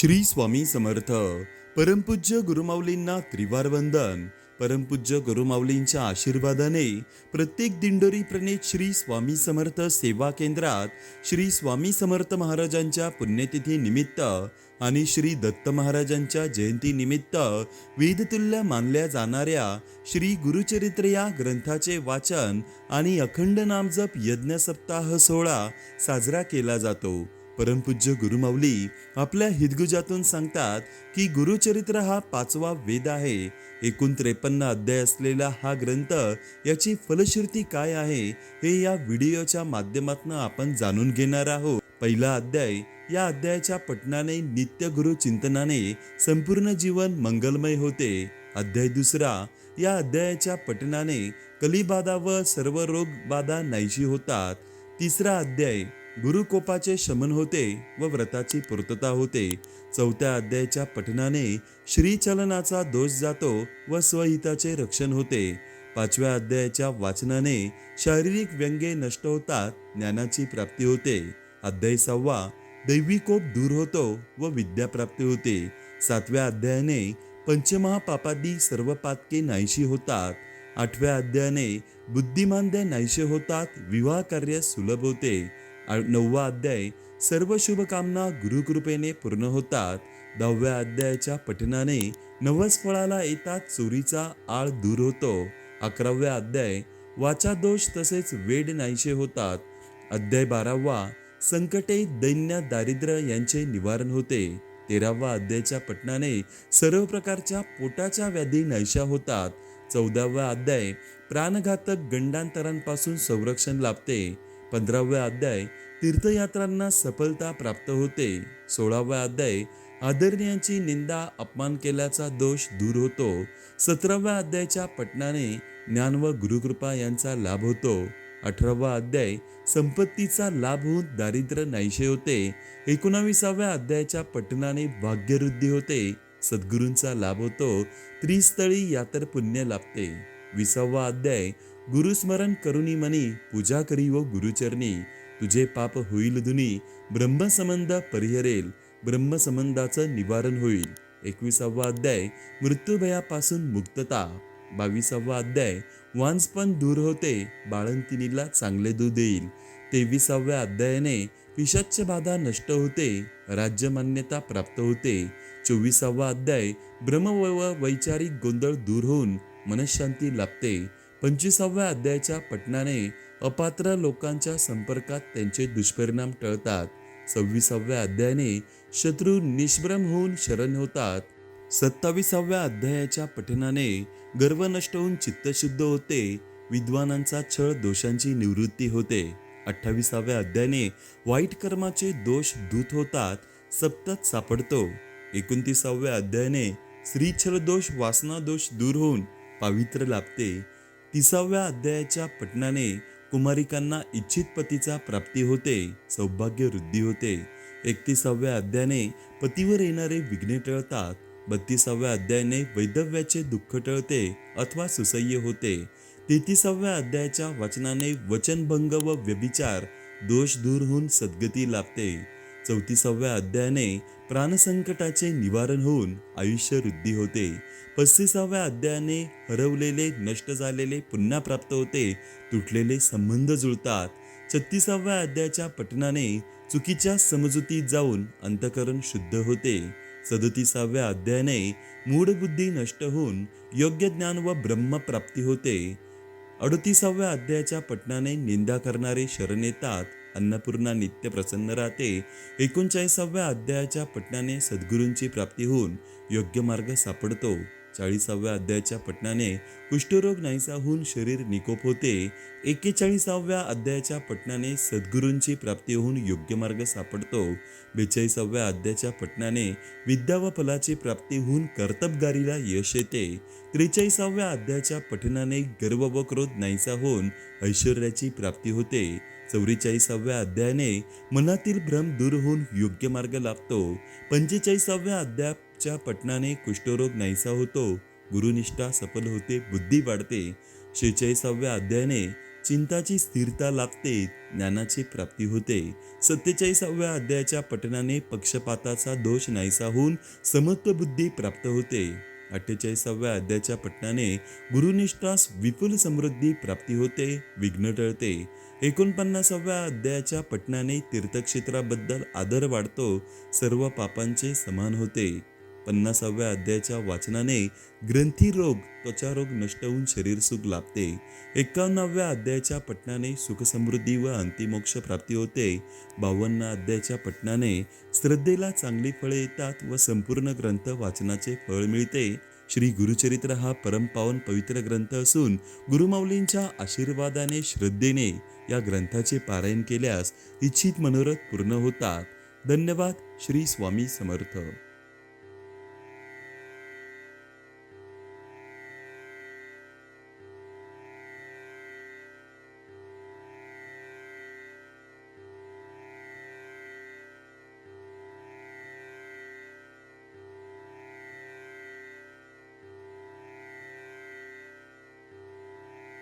श्री स्वामी समर्थ. परमपूज्य गुरुमाऊलींना त्रिवार वंदन परमपूज्य गुरुमाऊलींच्या आशीर्वादाने प्रत्येक दिंडोरी प्रणित श्री स्वामी समर्थ सेवा केंद्रात श्री स्वामी समर्थ महाराजांच्या पुण्यतिथी निमित्त आणि श्री दत्त महाराजांच्या जयंती निमित्त वेदतुल्य मानल्या जाणाऱ्या श्री गुरुचरित्र या ग्रंथाचे वाचन आणि अखंड नामजप यज्ञ सप्ताह सोहळा साजरा केला जातो. परमपूज्य गुरुमाऊली आपल्या हिदगुजातून सांगतात की गुरुचरित्र हा पाचवा वेद आहे. एकूण त्रेपन्न अध्याय असलेला हा ग्रंथ याची फलश्रुती काय आहे हे या व्हिडिओच्या माध्यमातून आपण जाणून घेणार आहोत. पहिला अध्याय या अध्यायाच्या पठणाने नित्य गुरु चिंतनाने संपूर्ण जीवन मंगलमय होते. अध्याय दुसरा या अध्यायाच्या पठणाने कलिबाधा व सर्व रोगबाधा नाहीशी होतात. तिसरा अध्याय गुरुकोपाचे शमन होते व व्रताची पूर्तता होते. चौथ्या अध्यायाच्या पठनाने श्रीचलनाचा दोष जातो व स्वहिताचे रक्षण होते. पाचव्या अध्यायाच्या वाचनाने शारीरिक व्यंगे नष्ट होतात ज्ञानाची प्राप्ती होते. अध्याय सहावा दैवी कोप दूर होतो व विद्याप्राप्ती होते. सातव्या अध्यायाने पंचमहापापादी सर्व पातके नाहीशी होतात. आठव्या अध्यायाने बुद्धिमानदे नाहीशे होतात विवाह कार्य सुलभ होते. नववा अध्याय सर्व शुभकामना गुरुकृपेने पूर्ण होतात. दहाव्या अध्यायाच्या पठनाने नवस फळाला येतात चोरीचा आळ दूर होतो. अकराव्या अध्याय वाचा दोष तसेच वेड नाहीशे होतात. अध्याय बारावा संकटे दैन्य दारिद्र्य यांचे निवारण होते. तेरावा अध्यायाच्या पठनाने सर्व प्रकारच्या पोटाच्या व्याधी नाहीशा होतात. चौदावा अध्याय प्राणघातक गंडांतरांपासून संरक्षण लाभते. पंधराव्या अध्याय तीर्थयात्रांना सफलता प्राप्त होते. सोळावा अध्याय आदरणीयांची निंदा अपमान केल्याचा दोष दूर होतो. सतराव्या अध्यायाच्या पटनाने ज्ञान व गुरुकृपा यांचा लाभ होतो. अठरावा अध्याय संपत्तीचा लाभ होऊन दारिद्र्य नाहीशे होते. एकोणावीसाव्या अध्यायाच्या पठणाने भाग्यवृद्धी होते. सद्गुरूंचा लाभ होतो. त्रिस्थळी यातर पुण्य लाभते. विसावा अध्याय गुरुस्मरण करुणी मनी पूजा करी व गुरुचरणी तुझे पाप होईल दुनी ब्रह्मसंबंध परिहरेल ब्रह्मसंबंधाचं निवारण होईल. एकविसावा अध्याय मृत्यूभयापासून मुक्तता. बावीसावा अध्याय वांसपण दूर होते बाळंतिनीला चांगले दूध देईल. तेविसाव्या अध्यायाने पिशाच्य बाधा नष्ट होते राज्य मान्यता प्राप्त होते. चोवीसावा अध्याय ब्रह्म व वैचारिक गोंधळ दूर होऊन मनशांती लाभते. पंचवीसाव्या अध्यायाच्या पटनाने अपात्र लोकांच्या संपर्कात त्यांचे दुष्परिणाम टळतात. सव्वीसाव्या अध्यायाने शत्रू निष्भ्रम होऊन शरण होतात. सत्तावीसाव्या अध्यायाच्या पठणाने गर्व नष्ट होऊन चित्तशुद्ध होते. विद्वानांचा छळ दोषांची निवृत्ती होते. अठ्ठावीसाव्या अध्यायाने वाईट कर्माचे दोष दूत होतात. सप्तत सापडतो. एकोणतीसाव्या अध्यायाने स्त्रीछल दोष वासना दोष दूर होऊन पावित्र्य लाभते. तिसाव्या अध्यायाच्या पठणाने कुमारिकांना इच्छित पतीचा प्राप्ती होते सौभाग्य वृद्धी होते. एकतीसाव्या अध्यायाने पतीवर येणारे विघ्ने टळतात बत्तीसाव्या अध्यायाने वैधव्याचे दुःख टळते अथवा सुसह्य होते. तेहतीसाव्या अध्यायाच्या वाचनाने वचनभंग व व्यभिचार दोष दूर होऊन सद्गती लाभते. चौतीसाव्या अध्यायाने प्राणसंकटाचे निवारण होऊन आयुष्य वृद्धी होते. पस्तीसाव्या अध्यायाने हरवलेले नष्ट झालेले पुन्हा प्राप्त होते तुटलेले संबंध जुळतात. छत्तीसाव्या अध्यायाच्या पठणाने चुकीच्या समजुतीत जाऊन अंतकरण शुद्ध होते. सदतीसाव्या अध्यायाने मूढबुद्धी नष्ट होऊन योग्य ज्ञान व ब्रह्मप्राप्ती होते. अडतीसाव्या अध्यायाच्या पटनाने निंदा करणारे शरण येतात. अन्नपूर्णा नित्य प्रसन्न राहते. एकोणचाळीसाव्या अध्यायाच्या पटनाने सद्गुरूंची प्राप्ती होऊन योग्य मार्ग सापडतो. चाळीसाव्या अध्यायाच्या पटनाने कुष्ठरोग नाहीसा होऊन शरीर निकोप होते. एकेचाळीसाव्या अध्यायाच्या पटनाने सद्गुरूंची प्राप्ती होऊन योग्य मार्ग सापडतो. बेचाळीसाव्या अध्यायाच्या पटनाने विद्या व फलाची प्राप्ती होऊन कर्तबगारीला यश येते. त्रेचाळीसाव्या अध्यायाच्या पठणाने गर्व व क्रोध नाहीसा होऊन ऐश्वर्याची प्राप्ती होते. चौवेचाळीसाव्या अध्यायाने मनातील भ्रम दूर होऊन योग्य मार्ग लाभतो. पंचेचाळीसाव्या अध्यायाच्या पटनाने कुष्ठरोग नाहीसा होतो. गुरुनिष्ठा सफल होते बुद्धी वाढते. शेहेचाळीसाव्या अध्यायाने चिंताची स्थिरता लाभते ज्ञानाची प्राप्ती होते. सत्तेचाळीसाव्या अध्यायाच्या पठणाने पक्षपाताचा दोष नाहीसा होऊन समत्व बुद्धी प्राप्त होते. अठ्ठेचाळीसाव्या अध्यायाच्या पठनाने गुरुनिष्ठास विपुल समृद्धी प्राप्ती होते विघ्न टळते. एकोणपन्नासाव्या अध्यायाच्या पठणाने तीर्थक्षेत्राबद्दल आदर वाढतो सर्व पापांचे समान होते. पन्नासाव्या अध्यायाच्या वाचनाने ग्रंथी रोग त्वचारोग नष्ट होऊन शरीर सुख लाभते. एकावन्नाव्या अध्यायाच्या पटनाने सुखसमृद्धी व अंतिमोक्ष प्राप्ती होते. बावन्न अध्यायाच्या पटनाने श्रद्धेला चांगली फळे येतात व संपूर्ण ग्रंथ वाचनाचे फळ मिळते. श्री गुरुचरित्र हा परमपावन पवित्र ग्रंथ असून गुरुमाऊलींच्या आशीर्वादाने श्रद्धेने या ग्रंथाचे पारायण केल्यास इच्छित मनोरथ पूर्ण होतात. धन्यवाद. श्री स्वामी समर्थ.